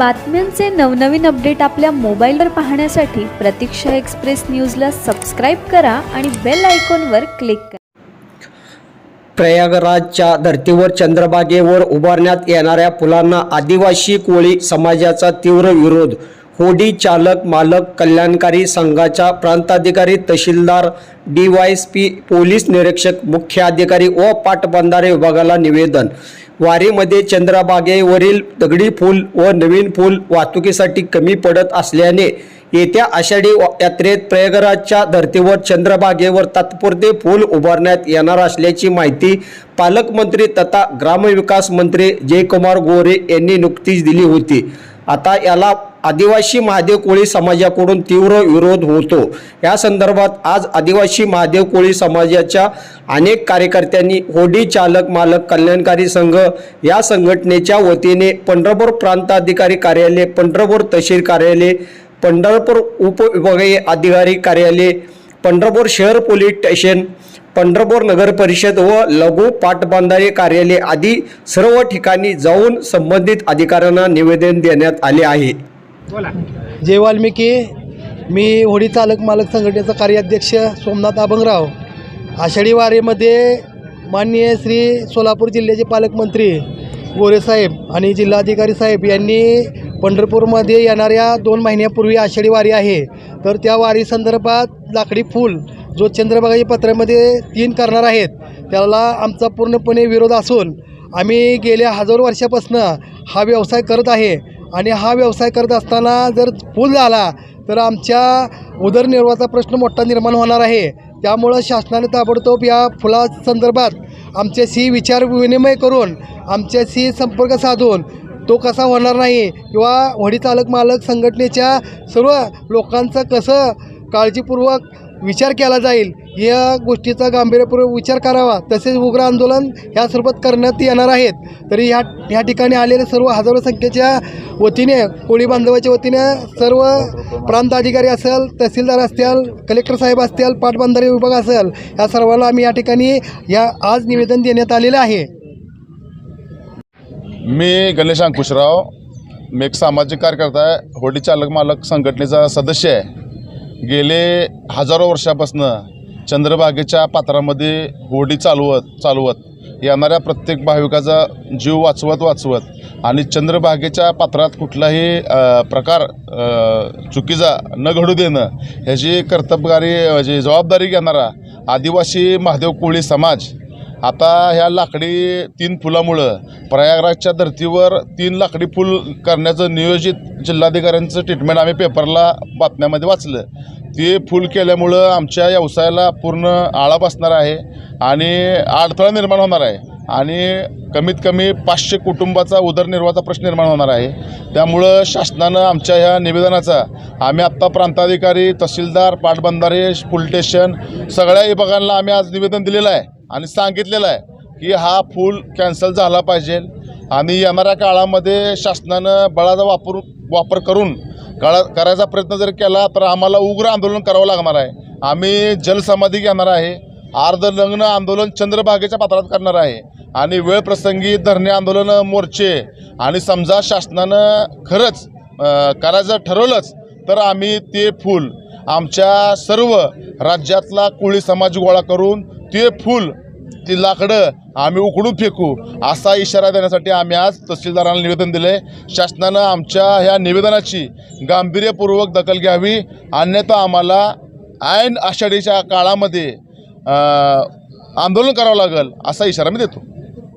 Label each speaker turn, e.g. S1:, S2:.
S1: बातम्यांचे नवनवीन अपडेट आपल्या मोबाईलवर पाहण्यासाठी प्रतीक्षा एक्सप्रेस न्यूजला सबस्क्राईब करा आणि बेल आयकॉनवर क्लिक करा.
S2: प्रयागराजच्या धर्तीवर चंद्रभागेवर उभारण्यात येणाऱ्या पुलांना आदिवासी कोळी समाजाचा तीव्र विरोध. होडी चालक मालक कल्याणकारी संघाच्या प्रांताधिकारी तहसीलदार D Y S P police निरीक्षक मुख्य अधिकारी व पाटबंधारे विभागाला निवेदन. वारीमध्ये चंद्रबागेवरील दगडी पूल व नवीन पूल वाहतुकीसाठी कमी पडत असल्याने येत्या आषाढी यात्रेत प्रयागराजच्या धर्तीवर चंद्रबागेवर तात्पुरते पूल उभारण्यात येणार असल्याची माहिती पालकमंत्री तथा ग्रामविकास मंत्री जयकुमार गोरे यांनी नुकतीच दिली होती. आता याला आदिवासी महादेव कोळी समाजाकडून तीव्र विरोध होतो. या संदर्भात आज आदिवासी महादेव कोळी समाजाच्या अनेक कार्यकर्त्यांनी होडी चालक मालक कल्याणकारी संघ या संघटनेच्या वतीने पंढरपूर प्रांताधिकारी कार्यालय पंढरपूर तहसील कार्यालय पंढरपूर उपविभागीय अधिकारी कार्यालय पंढरपूर शहर पोलीस स्टेशन पंढरपूर नगर परिषद व लघु पाटबंधारे कार्यालय आदी सर्व ठिकाणी जाऊन संबंधित अधिकाऱ्यांना निवेदन देण्यात आले आहे.
S3: जय वाल्मिकी. मी होडी चालक मालक संघटनेचा कार्याध्यक्ष सोमनाथ अभंगराव आषाढी वारीमध्ये माननीय श्री सोलापूर जिल्ह्याचे पालकमंत्री गोरेसाहेब आणि जिल्हाधिकारी साहेब यांनी पंढरपूरमध्ये येणाऱ्या दोन महिन्यापूर्वी आषाढी वारी आहे. तर त्या वारी संदर्भात लाकडी फूल जो चंद्रभागाच्या पत्रामध्ये तीन करणार आहेत त्याला आमचा पूर्णपणे विरोध असून आम्ही गेल्या हजारो वर्षापासून हा व्यवसाय करत आहे आणि हा व्यवसाय करत असताना जर फूल झाला तर आमच्या उदरनिर्वाहाचा प्रश्न मोठा निर्माण होणार आहे. त्यामुळं शासनाने ताबडतोब या फुला संदर्भात आमच्याशी विचार विनिमय करून आमच्याशी संपर्क साधून तो कसा होणार नाही किंवा वडीचालक मालक संघटनेच्या सर्व लोकांचं कसं काळजीपूर्वक विचार केला जाईल. या गोष्टीचा गांभीर्यपूर्वक विचार करावा. तसेच उग्र आंदोलन ह्या स्वरूपात करण्यात येणार आहेत. तरी ह्या ह्या ठिकाणी आलेल्या सर्व हजारो संख्येच्या वतीने कोळी बांधवाच्या वतीने सर्व प्रांत अधिकारी असेल तहसीलदार असतील कलेक्टर साहेब असतील पाटबंधारे विभाग असेल या सर्वांना आम्ही या ठिकाणी या आज निवेदन देण्यात आलेलं आहे.
S4: मी गणेश अंकुशराव मी एक सामाजिक कार्यकर्ता आहे. होडी चालक मालक संघटनेचा सदस्य आहे. गेले हजारो वर्षापासनं चंद्रभागेच्या पात्रामध्ये होडी चालवत चालवत येणाऱ्या प्रत्येक भाविकाचा जीव वाचवत वाचवत आणि चंद्रभागेच्या पात्रात कुठलाही प्रकार चुकीचा न घडू देणं ह्याची कर्तबगारी म्हणजे जबाबदारी घेणारा आदिवासी महादेव कोळी समाज आता ह्या लाकडी तीन फुलामुळं प्रयागराजच्या धर्तीवर तीन लाकडी फुल करण्याचं नियोजित जिल्हाधिकाऱ्यांचं ट्रीटमेंट आम्ही पेपरला बातम्यामध्ये वाचलं. ते फूल केल्यामुळं आमच्या व्यवसायाला पूर्ण आळा बसणार आहे आणि अडथळा निर्माण होणार आहे. आणि कमीत कमी पाचशे कुटुंबाचा उदरनिर्वाहाचा प्रश्न निर्माण होणार आहे. त्यामुळं शासनानं आमच्या ह्या निवेदनाचा आम्ही आत्ता प्रांताधिकारी तहसीलदार पाटबंधारे पोलीस स्टेशन सगळ्या विभागांना आम्ही आज निवेदन दिलेलं आहे. आणि सांगितलेलं आहे की हा फूल कॅन्सल झाला पाहिजे. आणि येणाऱ्या काळामध्ये शासनानं बळाचा वापर वापर करून काळा करायचा प्रयत्न जर केला तर आम्हाला उग्र आंदोलन करावं लागणार आहे. आम्ही जलसमाधी घेणार आहे. अर्धलग्न आंदोलन चंद्रभागेच्या पात्रात करणार आहे. आणि वेळ प्रसंगी धरणे आंदोलन मोर्चे आणि समजा शासनानं खरंच करायचं ठरवलंच तर आम्ही ते फूल आमच्या सर्व राज्यातला कोळी समाज गोळा करून ते फूल ती लाकडं आम्ही उकडून फेकू असा इशारा देण्यासाठी आम्ही आज तहसीलदारांना निवेदन दिले शासनानं आमच्या ह्या निवेदनाची गांभीर्यपूर्वक दखल घ्यावी अन्यथा आम्हाला ऐन आषाढीच्या काळामध्ये आंदोलन करावं लागेल असा इशारा मी देतो.